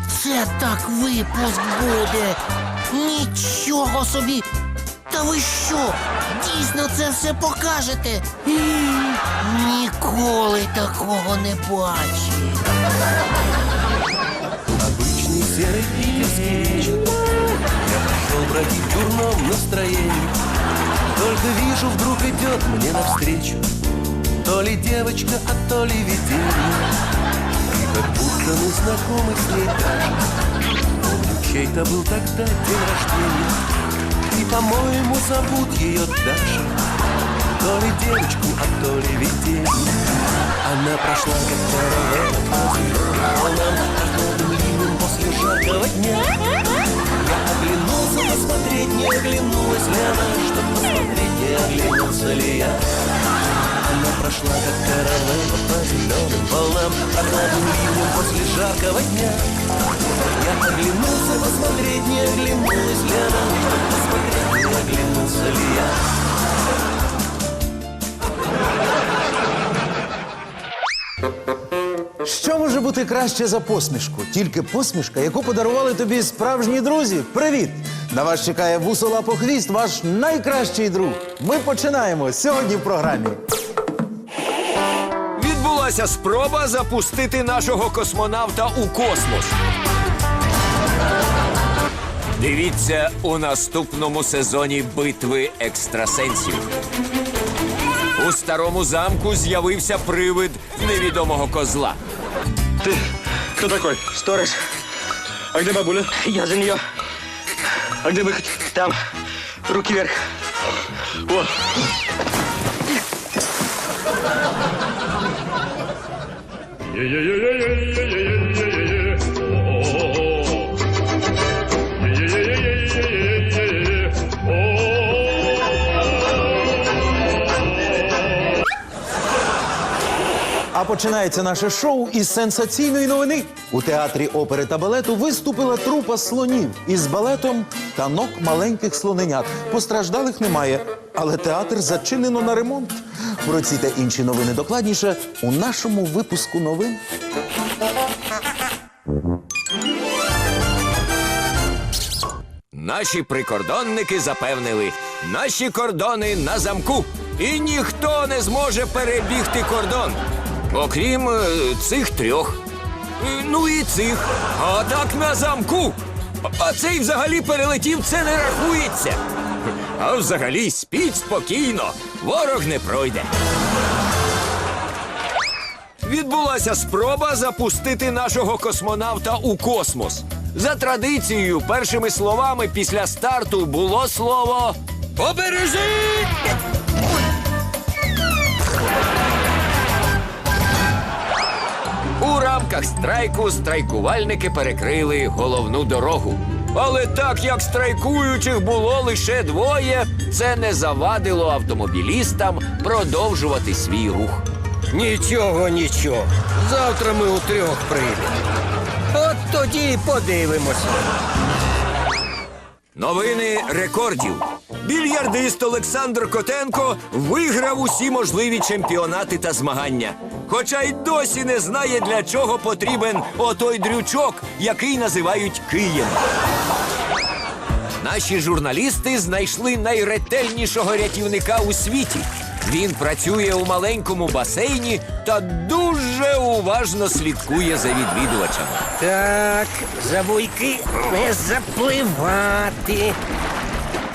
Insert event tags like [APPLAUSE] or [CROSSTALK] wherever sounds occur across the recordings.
Оце так випуск буде. Нічого собі. Та ви що? Дійсно це все покажете? М, Ніколи такого не бачив. Обычный серый питерский вечер Я пошел бродить в дурном настроении Только вижу, вдруг идет мне навстречу То ли девочка, а то ли видение И как будто мы знакомы с ней даже Помню, чей-то был тогда день рождения. И, по-моему, зовут ее Даша. То ли девочку, а то ли видение Она прошла как по волнам Прохладным ливнем после жаркого дня? Я оглянулся посмотреть, не оглянулась ли она. Чтоб посмотреть, не оглянулся ли я Она прошла как караван по зеленым волнам Прохладным ливнем после жаркого дня Я оглянулся посмотреть, не оглянулась ли она посмотреть, не оглянулся ли я Що може бути краще за посмішку? Тільки посмішка, яку подарували тобі справжні друзі. Привіт! На вас чекає вусола по хвіст, ваш найкращий друг. Ми починаємо сьогодні в програмі. Відбулася спроба запустити нашого космонавта у космос. Дивіться у наступному сезоні битви екстрасенсів. У старому замку з'явився привид невідомого козла. Ты кто такой? Сторож. А где бабуля? Я за нее. А где выход? Там. Руки вверх. О, А починається наше шоу із сенсаційної новини. У театрі опери та балету виступила трупа слонів із балетом танок маленьких слоненят. Постраждалих немає, але театр зачинено на ремонт. Про ці та інші новини докладніше у нашому випуску новин. Наші прикордонники запевнили, наші кордони на замку, і ніхто не зможе перебігти кордон, окрім е, цих трьох. Е, Ну і цих. А так на замку. А цей взагалі перелетів, це не рахується. А взагалі спіть спокійно, ворог не пройде. Відбулася спроба запустити нашого космонавта у космос. За традицією, першими словами після старту було слово Побережіть! У рамках страйку страйкувальники перекрили головну дорогу. Але так як страйкуючих було лише двоє, це не завадило автомобілістам продовжувати свій рух. Нічого, нічого. Завтра ми у трьох прийдемо. От тоді й подивимося. Новини рекордів. Більярдист Олександр Котенко виграв усі можливі чемпіонати та змагання. Хоча й досі не знає, для чого потрібен отой дрючок, який називають Києм. Наші журналісти знайшли найретельнішого рятівника у світі. Він працює у маленькому басейні та дуже уважно слідкує за відвідувачами. Так, за буйки не запливати.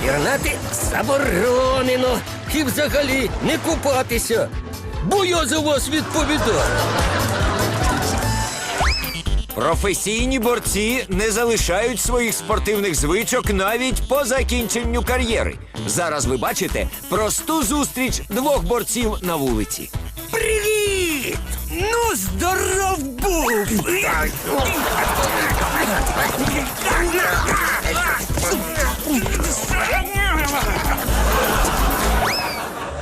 Пірнати заборонено. І взагалі не купатися. Бо я за вас відповідаю. Професійні борці не залишають своїх спортивних звичок навіть по закінченню кар'єри. Зараз ви бачите просту зустріч двох борців на вулиці. Привіт! Ну, здоров був!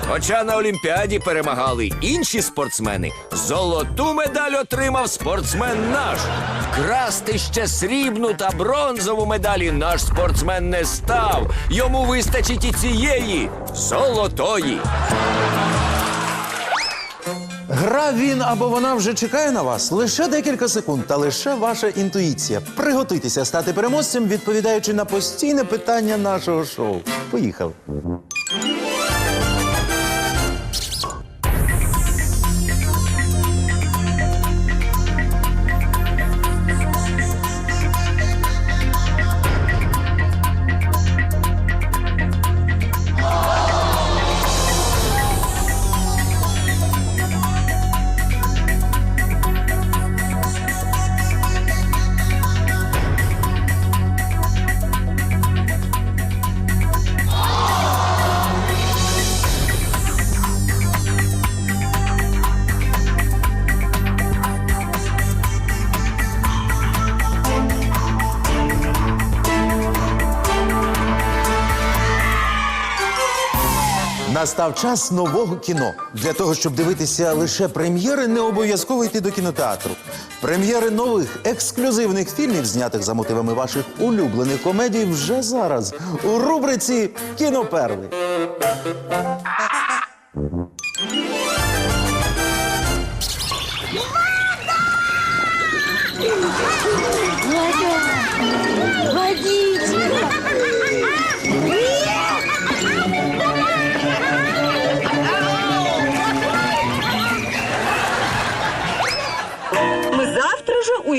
Хоча на Олімпіаді перемагали інші спортсмени, золоту медаль отримав спортсмен наш. Вкрасти ще срібну та бронзову медалі наш спортсмен не став. Йому вистачить і цієї золотої. Гра він або вона вже чекає на вас лише декілька секунд, та лише ваша інтуїція. Приготуйтеся стати переможцем, відповідаючи на постійне питання нашого шоу. Поїхали. Настав час нового кіно. Для того, щоб дивитися лише прем'єри, не обов'язково йти до кінотеатру. Прем'єри нових ексклюзивних фільмів, знятих за мотивами ваших улюблених комедій, вже зараз у рубриці Кіноперли. Мы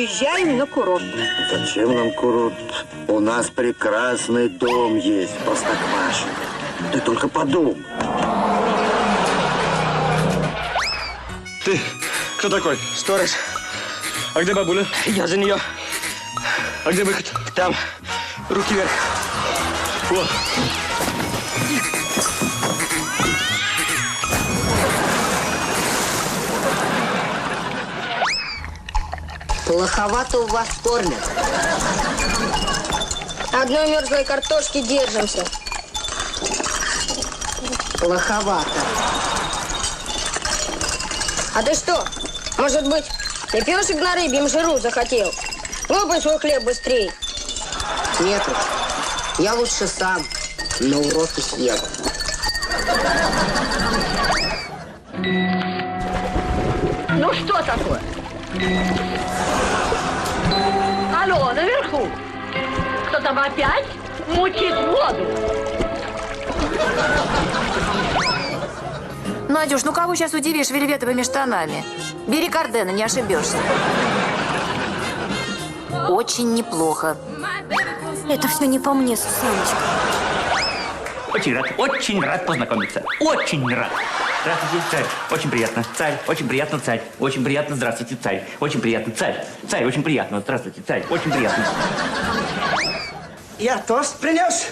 уезжаем на курорт. Зачем нам курорт? У нас прекрасный дом есть Простоквашино. Ты только подумай. Ты кто такой? Сторож, А где бабуля? я за нее. А где выход? Там, руки вверх. Вот. Плоховато у вас кормят. Одной мерзлой картошки держимся. Плоховато. А ты что? Может быть, лепешек на рыбьем жиру захотел? Лопай свой хлеб быстрей. Нет уж. Я лучше сам на уроке съем. Ну что такое? Алло, наверху. Кто там опять мутит воду? Надюш, ну кого сейчас удивишь вельветовыми штанами? Бери Кардена, не ошибешься. Очень неплохо. Это все не по мне, Сусаночка. Очень рад, очень рад познакомиться. Очень рад. Здравствуйте, царь. Очень приятно. Царь, очень приятно, царь. Очень приятно, здравствуйте, царь. Очень приятно, царь. Царь, очень приятно. Здравствуйте, царь. Очень приятно. Я тост принес.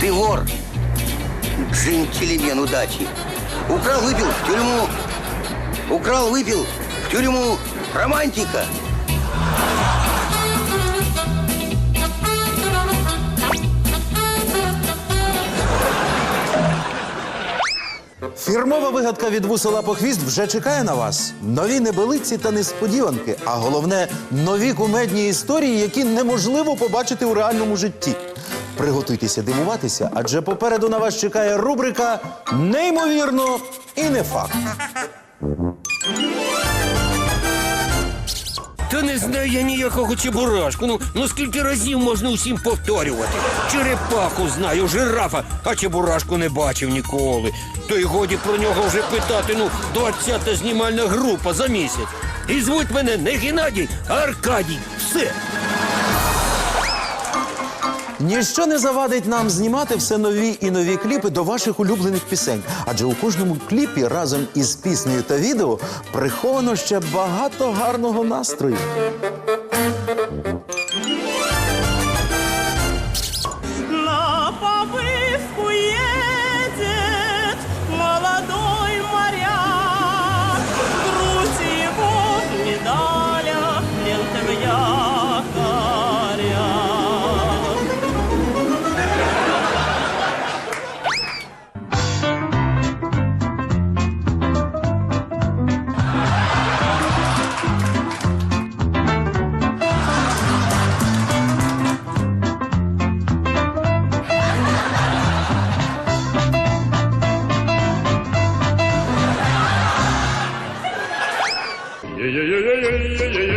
Ты вор. Джентльмен удачи. Украл, выпил в тюрьму. Украл, выпил в тюрьму. Романтика. Фірмова вигадка від вусела по вже чекає на вас. Нові небелиці та несподіванки, а головне нові кумедні історії, які неможливо побачити у реальному житті. Приготуйтеся дивуватися, адже попереду на вас чекає рубрика Неймовірно і не факт. Та не знаю я ніякого чебурашку. Ну, ну скільки разів можна усім повторювати? Черепаху знаю, жирафа, а чебурашку не бачив ніколи. То й годі про нього вже питати, ну, 20-та знімальна група за місяць. І звуть мене не Геннадій, а Аркадій. Все. Ніщо не завадить нам знімати все нові і нові кліпи до ваших улюблених пісень. Адже у кожному кліпі разом із піснею та відео приховано ще багато гарного настрою. yeah, yeah.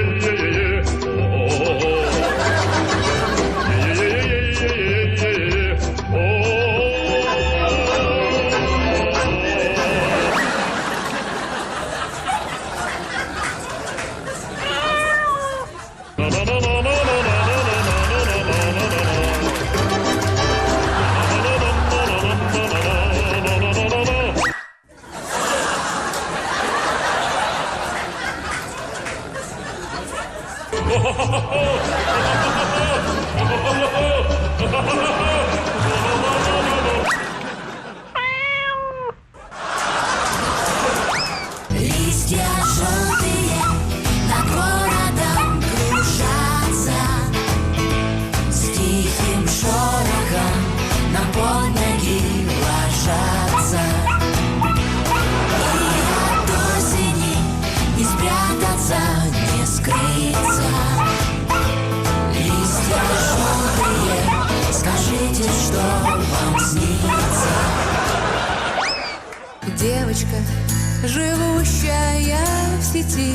Живущая в сети,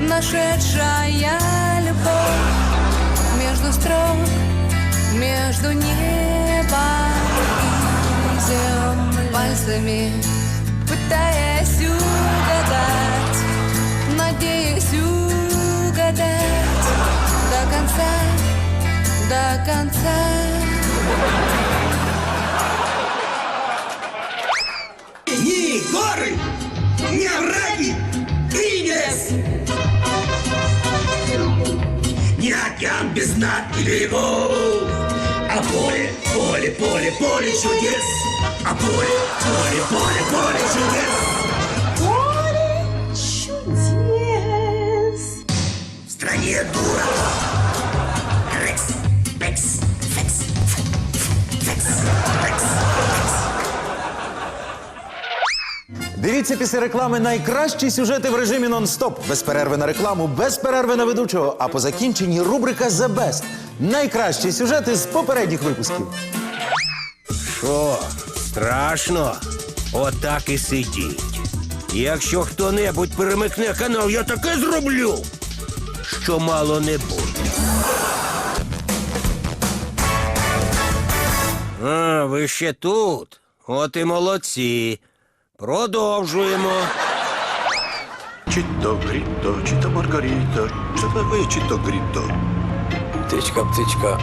нашедшая любовь между строк, между небом и землей, пальцами пытаясь угадать, надеясь угадать до конца, до конца. И берегов, а поле, поле, поле, поле чудес, а поле, поле, поле, поле чудес. Поле чудес. В стране дура. Дивіться після реклами найкращі сюжети в режимі нон-стоп. Без перерви на рекламу, без перерви на ведучого. А по закінченні рубрика «The Best». Найкращі сюжети з попередніх випусків. Що, страшно? Отак і сидіть. Якщо хто-небудь перемикне канал, я таке зроблю, що мало не буде. А, ви ще тут? От і молодці. Продовжуємо. Чито то чито Маргарита, то Маргаріто, чито то ви. Птичка, птичка,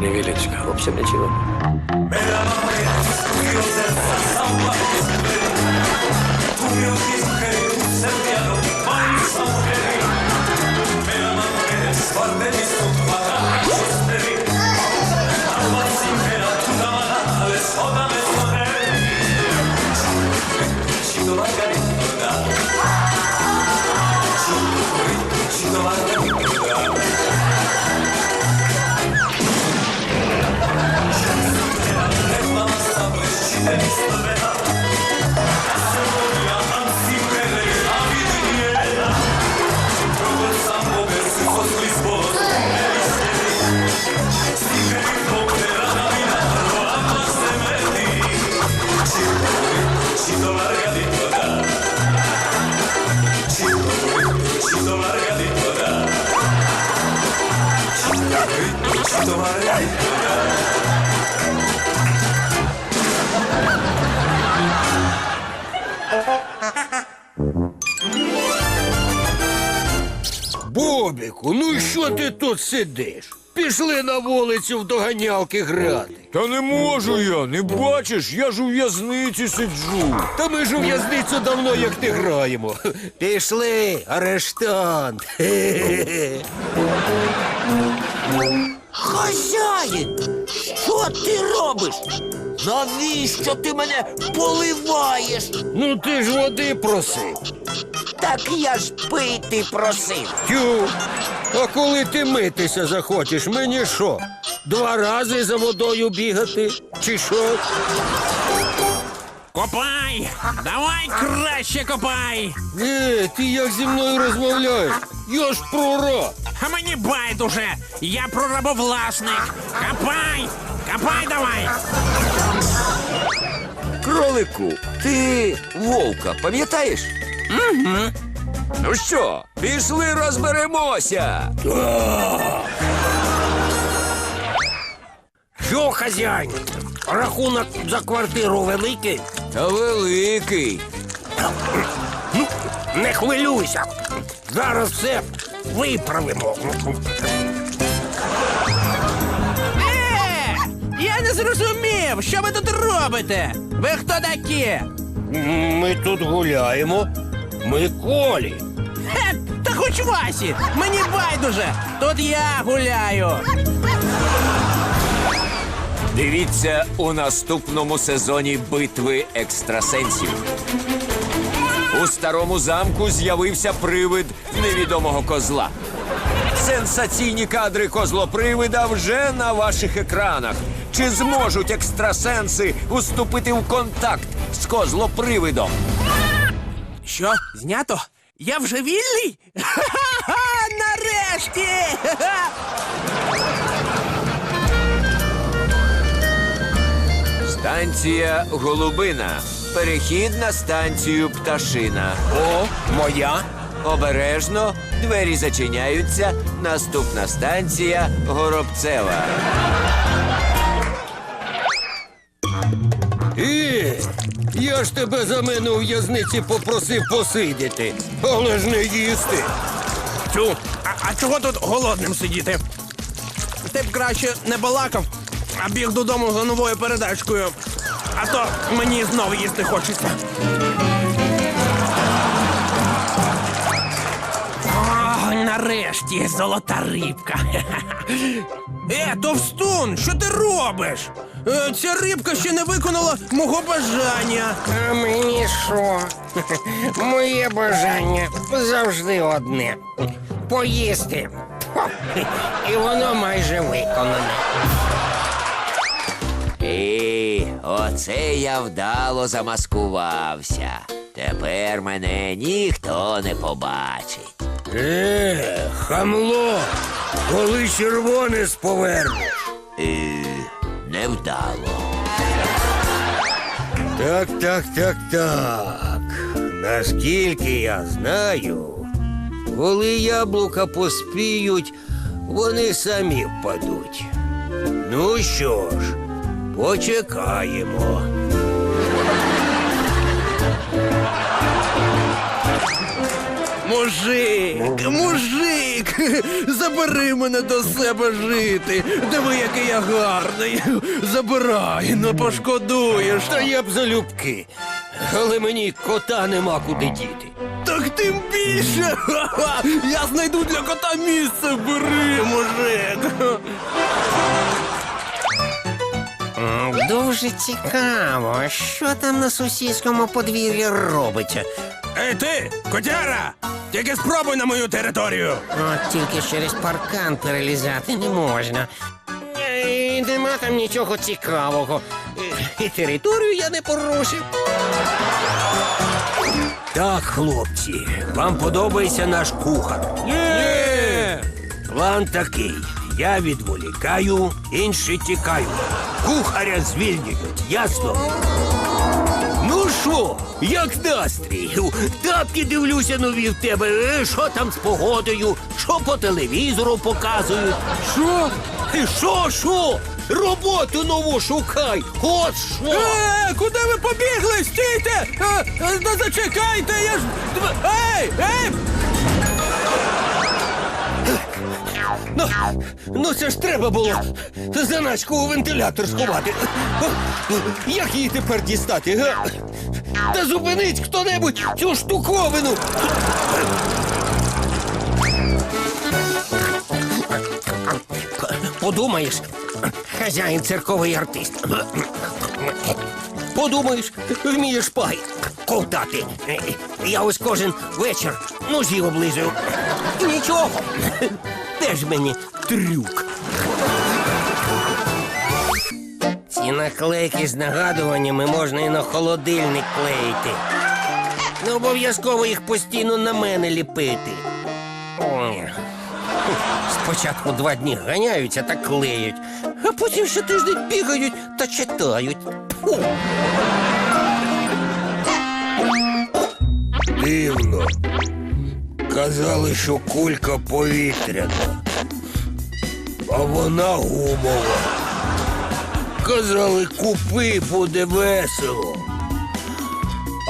невеличка. В общем, нічого. Thank. Бобіку, ну що ти тут сидиш? Пішли на вулицю в доганялки грати. Та не можу я, не бачиш, я ж у в'язниці сиджу. Та ми ж у в'язницю давно як не граємо. [LAUGHS] Пішли, арештант. [LAUGHS] Хазяїн, що ти робиш? Навіщо ти мене поливаєш? Ну ти ж води просив. Так я ж пити просив. Тю. А коли ти митися захочеш, мені що? Два рази за водою бігати? Чи що? Копай! Давай краще копай! Е, ти як зі мною розмовляєш? Я ж прораб. А мені байдуже! Я прорабовласник! Копай! Копай давай! Кролику, ти вовка, пам'ятаєш? Угу. Ну що, пішли розберемося. Що, хазяїн? Рахунок за квартиру великий? Та великий. Ну, не хвилюйся. Зараз все виправимо. Е! Я не зрозумів, що ви тут робите? Ви хто такі? Ми тут гуляємо. Ми колі. Хе, та хоч Васі! Мені байдуже! Тут я гуляю! Дивіться у наступному сезоні битви екстрасенсів. У старому замку з'явився привид невідомого козла. Сенсаційні кадри козлопривида вже на ваших екранах. Чи зможуть екстрасенси уступити в контакт з козлопривидом? Що, знято? Я вже вільний? Ха-ха-ха! [LAUGHS] Нарешті! [LAUGHS] Станція Голубина. Перехід на станцію Пташина. О, моя. Обережно, двері зачиняються. Наступна станція Горобцева. Я ж тебе за мене у в'язниці попросив посидіти, але ж не їсти. Тю, а, а чого тут голодним сидіти? Ти б краще не балакав, а біг додому за новою передачкою. А то мені знову їсти хочеться. Нарешті золота рибка. [LAUGHS] Е, товстун, що ти робиш? Е, Ця рибка ще не виконала мого бажання. А мені що? Моє бажання завжди одне. Поїсти. І воно майже виконане. І оце я вдало замаскувався. Тепер мене ніхто не побачить. Е, хамло, коли червоне сповернеш. І невдало. Так, так, так, так. Наскільки я знаю, коли яблука поспіють, вони самі впадуть. Ну що ж, почекаємо. Мужик, мужик, забери мене до себе жити. Диви, який я гарний. Забирай, не пошкодуєш. Та я б залюбки. Але мені кота нема куди діти. Так тим більше. [LAUGHS] Я знайду для кота місце. Бери, мужик. Дуже цікаво, що там на сусідському подвір'ї робиться. Ей ти, котяра! Тільки спробуй на мою територію. От тільки через паркан перелізати не можна. І нема там нічого цікавого. І територію я не порушив. Так, хлопці, вам подобається наш кухар. Ні! План такий. Я відволікаю, інші тікають. Кухаря звільнюють, ясно? Ну що, як настрій? Тапки дивлюся нові в тебе. Е, Що там з погодою? Що по телевізору показують? Що? Е, Що, що? Роботу нову шукай! От що! Е, куди ви побігли? Стійте! Е, е, ну зачекайте, я ж. Ей! Ей! Ну, ну це ж треба було заначку у вентилятор сховати. Як її тепер дістати? Га? Та зупинить хто-небудь цю штуковину. Подумаєш, хазяїн церковий артист. Подумаєш, вмієш пай ковтати. Я ось кожен вечір ножі облизую. Нічого. Теж мені трюк. Ці наклейки з нагадуваннями можна і на холодильник клеїти. Не обов'язково їх постійно на мене ліпити. Ой. Спочатку два дні ганяються та клеють, а потім ще тиждень бігають та читають. Фу. Дивно. Казали, що кулька повітряна, а вона гумова. Казали, купи, буде весело.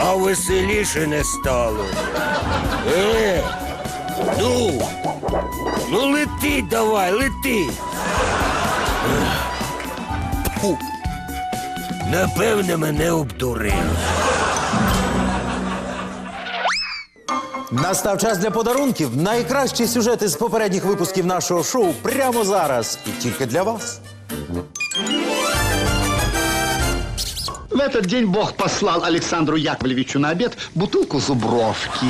А веселіше не стало. Е, ну, ну лети давай, лети. Фу. Напевне, мене обдурили. Настав час для подарунків. Найкращі сюжети з попередніх випусків нашого шоу прямо зараз. І тільки для вас. В этот день Бог послал Александру Яковлевичу на обед бутылку зубровки,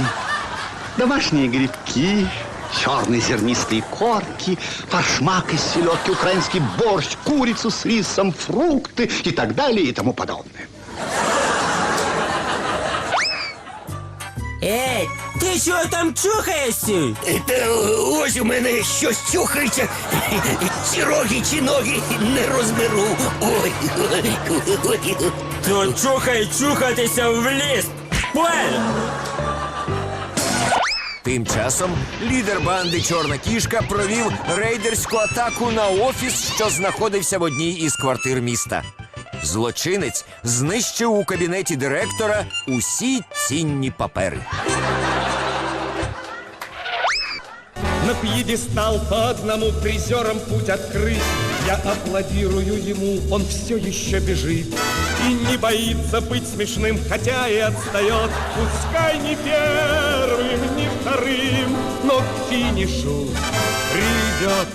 домашние грибки, черные зернистые корки, фаршмак из селедки, украинский борщ, курицу с рисом, фрукты и так далее и тому подобное. Ей, ти що там чухаєшся? Та ось у мене щось чухається. ці роги чи ноги не розберу. Ой. То чухай чухатися в ліс. Понял? Тим часом лідер банди Чорна кішка провів рейдерську атаку на офіс, що знаходився в одній із квартир міста Злочинець знищив у кабінеті директора усі цінні папери. На пьедестал по одному призерам путь открыт. Я аплодирую ему, он все еще бежит. И не боится быть смешным, хотя и отстает. Пускай не первым, не вторым, но к финишу придет.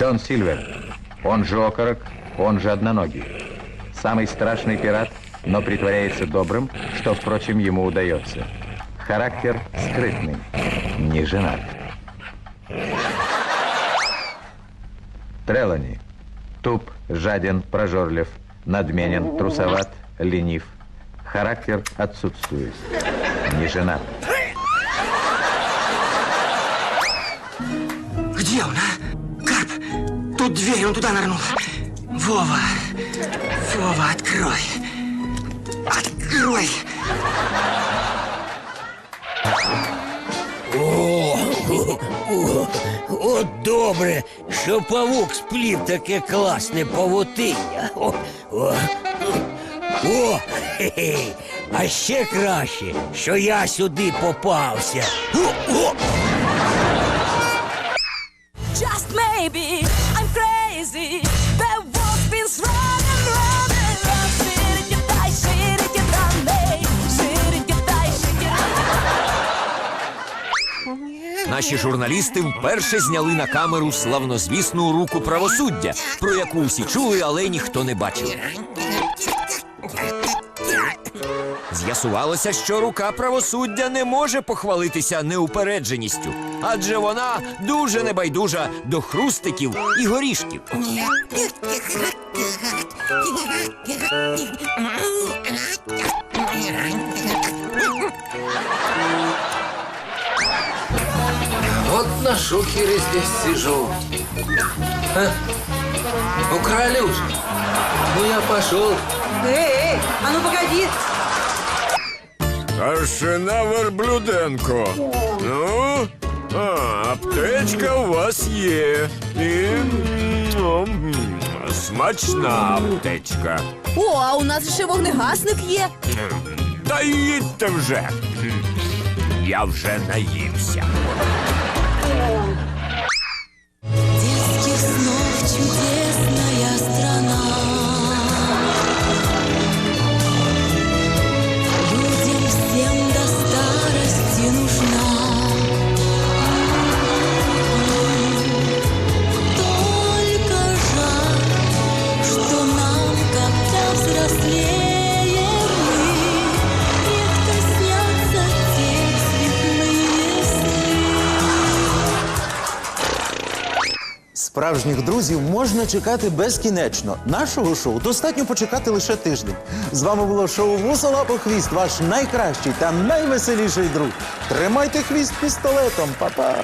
Джон Сильвер, он же окорок, он же одноногий. Самый страшный пират, но притворяется добрым, что, впрочем, ему удается. Характер скрытный, не женат. Трелани. Туп, жаден, прожорлив, надменен, трусоват, ленив. Характер отсутствует. Не женат. Тут дверь, он туда нырнул. Вова, Вова, открой. Открой. О, о, от добре, що павук сплів таке класне павутиння. О, о, о, хе-хе. а ще краще, що я сюди попався. О, о. Just maybe crazy. That wolf been running. Наші журналісти вперше зняли на камеру славнозвісну руку правосуддя, про яку всі чули, але ніхто не бачив. З'ясувалося, що рука правосуддя не може похвалитися неупередженістю, адже вона дуже небайдужа до хрустиків і горішків. Вот на шухере здесь сижу. А? Украли уже? Ну я пошел. Эй, эй, а ну погоди. Старшина Верблюденко. Ну, а, аптечка у вас є. І ну, смачна аптечка. О, а у нас ще вогнегасник є. Та їдьте вже. Я вже наївся. Справжніх друзів можна чекати безкінечно. Нашого шоу достатньо почекати лише тиждень. З вами було шоу Вусала по хвіст, ваш найкращий та найвеселіший друг. Тримайте хвіст пістолетом, па-па!